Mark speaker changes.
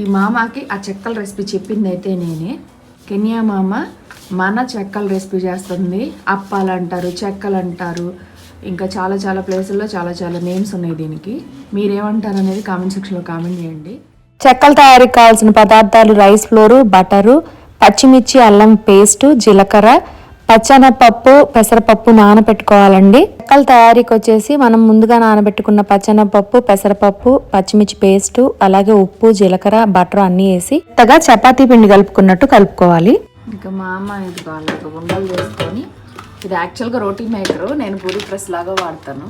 Speaker 1: ఈ మామకి ఆ చెక్కల రెసిపీ చెప్పింది అయితే నేనే. కెన్యా మామ మన చెక్కల రెసిపీ చేస్తుంది. అప్పాలు అంటారు చెక్కలు అంటారు ఇంకా చాలా చాలా ప్లేసుల్లో చాలా చాలా నేమ్స్ ఉన్నాయి దీనికి. మీరేమంటారు అనేది కామెంట్ సెక్షన్లో కామెంట్ చేయండి.
Speaker 2: చెక్కల తయారీకి కావాల్సిన పదార్థాలు రైస్ ఫ్లోరు బటరు పచ్చిమిర్చి అల్లం పేస్టు జీలకర్ర పచ్చనపప్పు పెసరపప్పు నానబెట్టుకోవాలండి. చెక్కల తయారీకి వచ్చేసి మనం ముందుగా నానబెట్టుకున్న పచ్చనపప్పు పెసరపప్పు పచ్చిమిర్చి పేస్ట్ అలాగే ఉప్పు జీలకర్ర బటర్ అన్నీ వేసి తగా చపాతీ పిండి కలుపుకున్నట్టు కలుపుకోవాలి.
Speaker 1: ఇంకా మా అమ్మ ఇది బాగా ఉండలు చేసుకొని ఇది యాక్చువల్గా రోటీ మేకరు నేను పూరి ప్రెస్ లాగా వాడతాను.